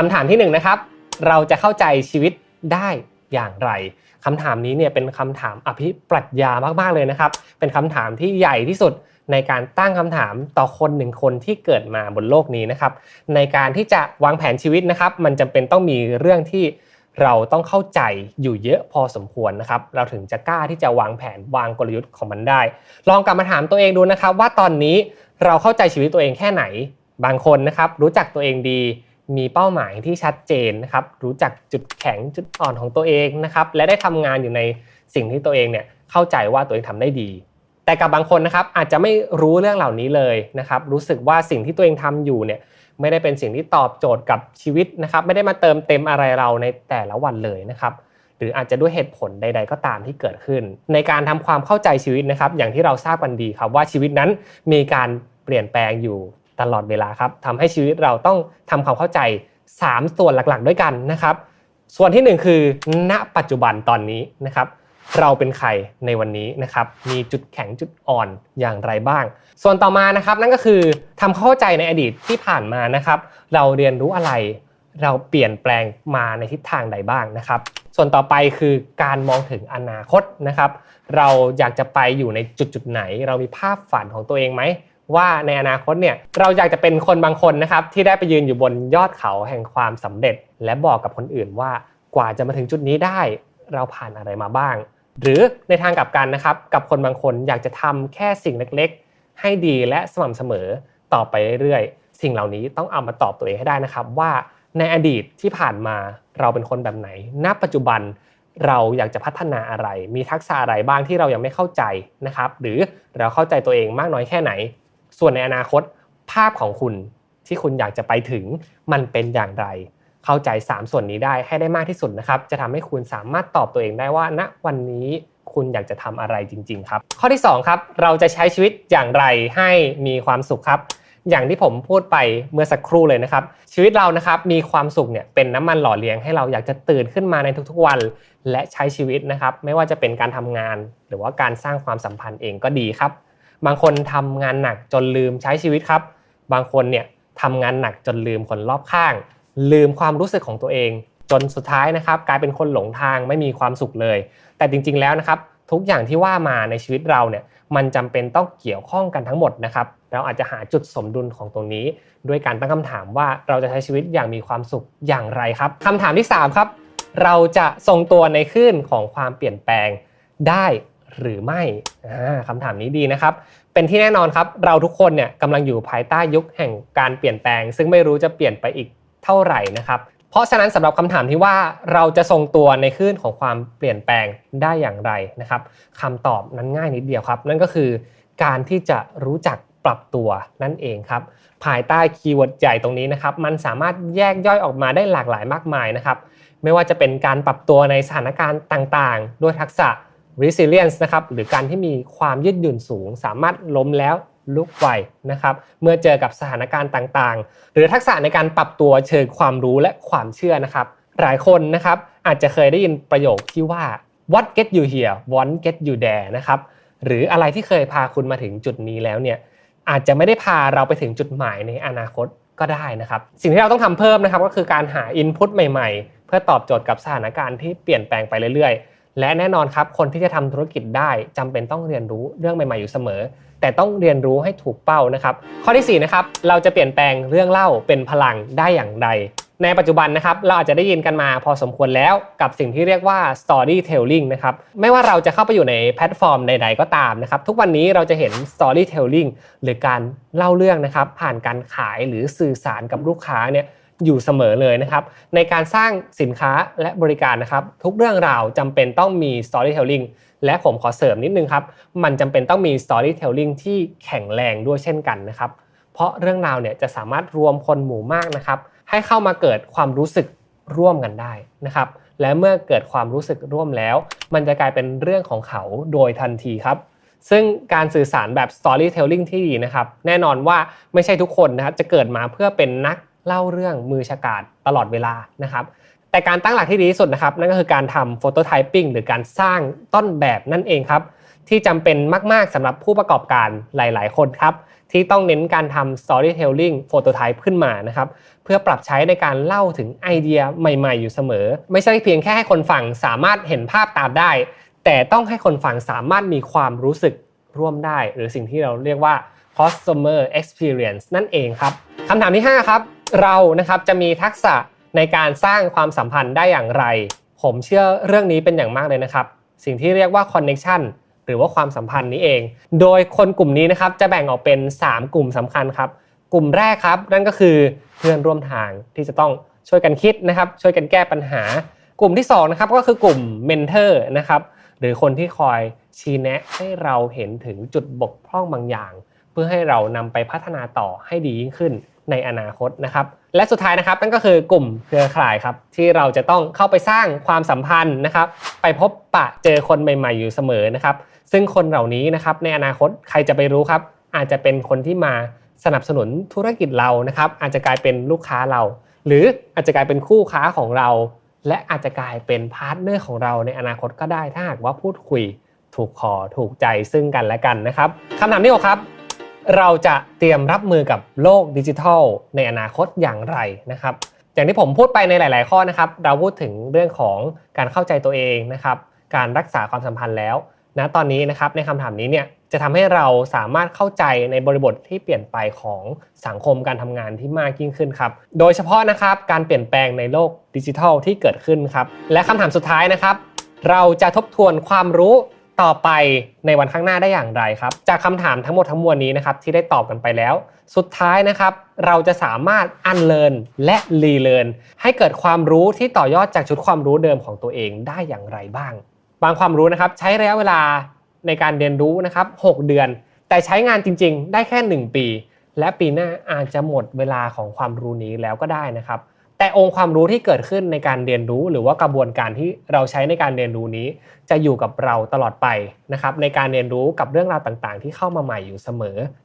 คำถามที่หนึ่งนะครับ เราจะเข้าใจชีวิตได้อย่างไรคำถามนี้เนี่ยเป็นคำถามอภิปรัชญามากๆเลยนะครับ เป็นคำถามที่ใหญ่ที่สุดในการตั้งคำถามต่อคนหนึ่งคนที่เกิดมาบนโลกนี้นะครับ ในการที่จะวางแผนชีวิตนะครับ มันจำเป็นต้องมีเรื่องที่เราต้องเข้าใจอยู่เยอะพอสมควรนะครับ เราถึงจะกล้าที่จะวางแผนวางกลยุทธ์ของมันได้ ลองกลับมาถามตัวเองดูนะครับ ว่าตอนนี้เราเข้าใจชีวิตตัวเองแค่ไหน บางคนนะครับ รู้จักตัวเองดี มีเป้าหมายที่ชัดเจนนะครับ รู้จักจุดแข็งจุดอ่อนของตัวเองนะครับ และได้ทำงานอยู่ในสิ่งที่ตัวเองเนี่ยเข้าใจว่าตัวเองทำได้ดี แต่กับบางคนนะครับอาจจะไม่รู้เรื่องเหล่านี้เลยนะครับ รู้สึกว่าสิ่งที่ตัวเองทำอยู่เนี่ยไม่ได้เป็นสิ่งที่ตอบโจทย์กับชีวิตนะครับ ไม่ได้มาเติมเต็มอะไรเราในแต่ละวันเลยนะครับ หรืออาจจะด้วยเหตุผลใด ๆ ก็ตามที่เกิดขึ้น ในการทำความเข้าใจชีวิตนะครับ อย่างที่เราทราบกันดีครับว่าชีวิตนั้นมีการเปลี่ยนแปลงอยู่ ตลอดเวลาครับทำให้ชีวิตเราต้องทำความเข้าใจ 3 ส่วนหลักๆ ด้วยกันนะครับ ส่วนที่ 1 คือ ณปัจจุบันตอนนี้นะครับ เราเป็นใครในวันนี้นะครับ มีจุดแข็งจุดอ่อนอย่างไรบ้าง ส่วนต่อมานะครับนั่นก็คือทำเข้าใจในอดีตที่ผ่านมานะครับ เราเรียนรู้อะไร เราเปลี่ยนแปลงมาในทิศทางใดบ้างนะครับส่วนต่อไปคือการมองถึงอนาคตนะครับ เราอยากจะไปอยู่ในจุดจุดไหน เรามีภาพฝันของตัวเองไหม ว่าในอนาคตเนี่ยเราอยากจะเป็นคนบางคนนะครับที่ได้ไปยืนอยู่บนยอดเขาแห่งความสำเร็จ และบอกกับคนอื่นว่ากว่าจะมาถึงจุดนี้ได้ เราผ่านอะไรมาบ้าง หรือในทางกลับกันนะครับกับคนบางคนอยากจะทำแค่สิ่งเล็กๆ ให้ดีและสม่ำเสมอต่อไปเรื่อยๆ สิ่งเหล่านี้ต้องเอามาตอบตัวเองให้ได้นะครับ ว่าในอดีตที่ผ่านมาเราเป็นคนแบบไหน ณ ปัจจุบันเราอยากจะพัฒนาอะไร มีทักษะอะไรบ้างที่เรายังไม่เข้าใจนะครับ หรือเราเข้าใจตัวเองมากน้อยแค่ไหน ส่วนในอนาคตภาพของคุณที่คุณอยากจะไปถึงมันเป็นอย่างไร เข้าใจ 3 ส่วนนี้ได้ให้ได้มากที่สุดนะครับ จะทำให้คุณสามารถตอบตัวเองได้ว่าณวันนี้คุณอยากจะทำอะไรจริง ๆ ครับ ข้อที่ 2 ครับ เราจะใช้ชีวิตอย่างไรให้มีความสุขครับ อย่างที่ผมพูดไปเมื่อสักครู่เลยนะครับ ชีวิตเรานะครับมีความสุขเนี่ยเป็นน้ำมันหล่อเลี้ยงให้เราอยากจะตื่นขึ้นมาในทุกๆวัน และใช้ชีวิตนะครับ ไม่ว่าจะเป็นการทำงาน หรือว่าการสร้างความสัมพันธ์เองก็ดีครับ บางคนทำงานหนักจนลืมใช้ชีวิตครับ บางคนเนี่ยทำงานหนักจนลืมคนรอบข้าง ลืมความรู้สึกของตัวเอง จนสุดท้ายนะครับกลายเป็นคนหลงทางไม่มีความสุขเลย แต่จริงๆแล้วนะครับทุกอย่างที่ว่ามาในชีวิตเราเนี่ยมันจำเป็นต้องเกี่ยวข้องกันทั้งหมดนะครับเราอาจจะหาจุดสมดุลของตรงนี้ ด้วยการตั้งคำถามว่าเราจะใช้ชีวิตอย่างมีความสุขอย่างไรครับคำถามที่3ครับเราจะทรงตัวในคลื่นของความเปลี่ยนแปลงได้ หรือไม่คำถามนี้ดีนะครับ เป็นที่แน่นอนครับ เราทุกคนเนี่ยกำลังอยู่ภายใต้ยุคแห่งการเปลี่ยนแปลง ซึ่งไม่รู้จะเปลี่ยนไปอีกเท่าไหร่นะครับเพราะฉะนั้นสำหรับคำถามที่ว่าเราจะทรงตัวในคลื่นของความเปลี่ยนแปลงได้อย่างไรนะครับคำตอบนั้นง่ายนิดเดียวครับ นั่นก็คือการที่จะรู้จักปรับตัวนั่นเองครับ ภายใต้คีย์เวิร์ดใหญ่ตรงนี้นะครับ มันสามารถแยกย่อยออกมาได้หลากหลายมากมายนะครับ ไม่ว่าจะเป็นการปรับตัวในสถานการณ์ต่างๆ ด้วยทักษะ resilience นะครับหรือการที่มีความยืดหยุ่นสูง สามารถล้มแล้วลุกไหวนะครับเมื่อเจอกับสถานการณ์ต่างๆ หรือทักษะในการปรับตัวเชิงความรู้และความเชื่อนะครับ หลายคนนะครับอาจจะเคยได้ยินประโยคที่ว่า what get you here won't get you there นะครับหรืออะไรที่เคยพาคุณมาถึงจุดนี้แล้วเนี่ยอาจจะไม่ได้พาเราไปถึงจุดหมายในอนาคตก็ได้นะครับ สิ่งที่เราต้องทำเพิ่มนะครับก็คือการหา input ใหม่ๆ เพื่อตอบโจทย์กับสถานการณ์ที่เปลี่ยนแปลงไปเรื่อยๆ และแน่นอนครับคนที่จะทำธุรกิจได้จำเป็นต้องเรียนรู้เรื่องใหม่ๆอยู่เสมอ แต่ต้องเรียนรู้ให้ถูกเป้านะครับ ข้อที่4นะครับเราจะเปลี่ยนแปลงเรื่องเล่าเป็นพลังได้อย่างไร ในปัจจุบันนะครับเราอาจจะได้ยินกันมาพอสมควรแล้วกับสิ่งที่เรียกว่า storytelling นะครับไม่ว่าเราจะเข้าไปอยู่ในแพลตฟอร์มใด ๆ ก็ตามนะครับทุกวันนี้เราจะเห็น storytelling หรือการเล่าเรื่องนะครับผ่านการขายหรือสื่อสารกับลูกค้าเนี่ย อยู่เสมอเลยนะครับ ในการสร้างสินค้าและบริการนะครับ ทุกเรื่องราวจำเป็นต้องมี storytelling และผมขอเสริมนิดนึงครับ มันจำเป็นต้องมี storytelling ที่แข็งแรงด้วยเช่นกันนะครับ เพราะเรื่องราวเนี่ยจะสามารถรวมคนหมู่มากนะครับ ให้เข้ามาเกิดความรู้สึกร่วมกันได้นะครับ และเมื่อเกิดความรู้สึกร่วมแล้ว มันจะกลายเป็นเรื่องของเขาโดยทันทีครับซึ่งการสื่อสารแบบ storytelling ที่ดีนะครับ แน่นอนว่าไม่ใช่ทุกคนนะครับจะเกิดมาเพื่อเป็นนัก เล่าเรื่องมือฉกาจตลอดเวลานะครับ แต่การตั้งหลักที่ดีที่สุดนะครับ นั่นก็คือการทำ phototyping หรือการสร้างต้นแบบนั่นเองครับ ที่จำเป็นมาก ๆสำหรับผู้ประกอบการหลาย ๆ คนครับ ที่ต้องเน้นการทำ storytelling phototype ขึ้นมานะครับ เพื่อปรับใช้ในการเล่าถึงไอเดียใหม่ ๆ อยู่เสมอ ไม่ใช่เพียงแค่ให้คนฟังสามารถเห็นภาพตามได้ แต่ต้องให้คนฟังสามารถมีความรู้สึกร่วมได้ หรือสิ่งที่เราเรียกว่า customer experience นั่นเองครับคำถามที่ 5 ครับ เรานะครับจะมีทักษะในการสร้างความสัมพันธ์ได้อย่างไร ผมเชื่อเรื่องนี้เป็นอย่างมากเลยนะครับ สิ่งที่เรียกว่า connection หรือว่าความสัมพันธ์นี้เอง โดยคนกลุ่มนี้นะครับจะแบ่งออกเป็น 3 กลุ่มสำคัญครับ กลุ่มแรกครับ นั่นก็คือเพื่อนร่วมทางที่จะต้องช่วยกันคิดนะครับ ช่วยกันแก้ปัญหา กลุ่มที่2นะครับก็คือกลุ่มเมนเทอร์นะครับหรือคนที่คอยชี้แนะให้เราเห็นถึงจุดบกพร่องบางอย่าง เพื่อให้เรานำไปพัฒนาต่อให้ดียิ่งขึ้น ในอนาคตนะครับ และสุดท้ายนะครับนั่นก็คือกลุ่มเครือข่ายครับที่เราจะต้องเข้าไปสร้างความสัมพันธ์นะครับ ไปพบปะเจอคนใหม่ ๆ อยู่เสมอนะครับ ซึ่งคนเหล่านี้นะครับในอนาคตใครจะไปรู้ครับ อาจจะเป็นคนที่มาสนับสนุนธุรกิจเรานะครับ อาจจะกลายเป็นลูกค้าเรา หรืออาจจะกลายเป็นคู่ค้าของเรา และอาจจะกลายเป็นพาร์ทเนอร์ของเราในอนาคตก็ได้ ถ้าหากว่าพูดคุยถูกคอถูกใจซึ่งกันและกันนะครับคำถามที่หกครับ เราจะเตรียมรับมือกับโลกดิจิทัล ในอนาคตอย่างไรนะครับ อย่างที่ผมพูดไปในหลาย ๆ ข้อนะครับ เราพูดถึงเรื่องของการเข้าใจตัวเองนะครับ การรักษาความสัมพันธ์แล้วนะตอนนี้นะครับในคำถามนี้เนี่ยจะทำให้เราสามารถเข้าใจในบริบทที่เปลี่ยนไปของสังคมการทำงานที่มากยิ่งขึ้นครับ โดยเฉพาะนะครับการเปลี่ยนแปลงในโลกดิจิทัลที่เกิดขึ้นครับ และคำถามสุดท้ายนะครับ เราจะทบทวนความรู้ ต่อไปในวันข้างหน้าได้อย่างไรครับ จากคำถามทั้งหมดทั้งมวลนี้นะครับที่ได้ตอบกันไปแล้ว สุดท้ายนะครับ เราจะสามารถอันเลินและรีเลินให้เกิดความรู้ที่ต่อยอดจากชุดความรู้เดิมของตัวเองได้อย่างไรบ้าง บางความรู้นะครับใช้ระยะเวลาในการเรียนรู้นะครับ 6 เดือน แต่ใช้งานจริง ๆ ได้แค่ 1 ปี และปีหน้าอาจจะหมดเวลาของความรู้นี้แล้วก็ได้นะครับ แต่องค์ความรู้ที่เกิดขึ้นในการเรียนรู้ หรือว่ากระบวนการที่เราใช้ในการเรียนรู้นี้ จะอยู่กับเราตลอดไปนะครับในการเรียนรู้กับเรื่องราวต่างๆ ที่เข้ามาใหม่อยู่เสมอ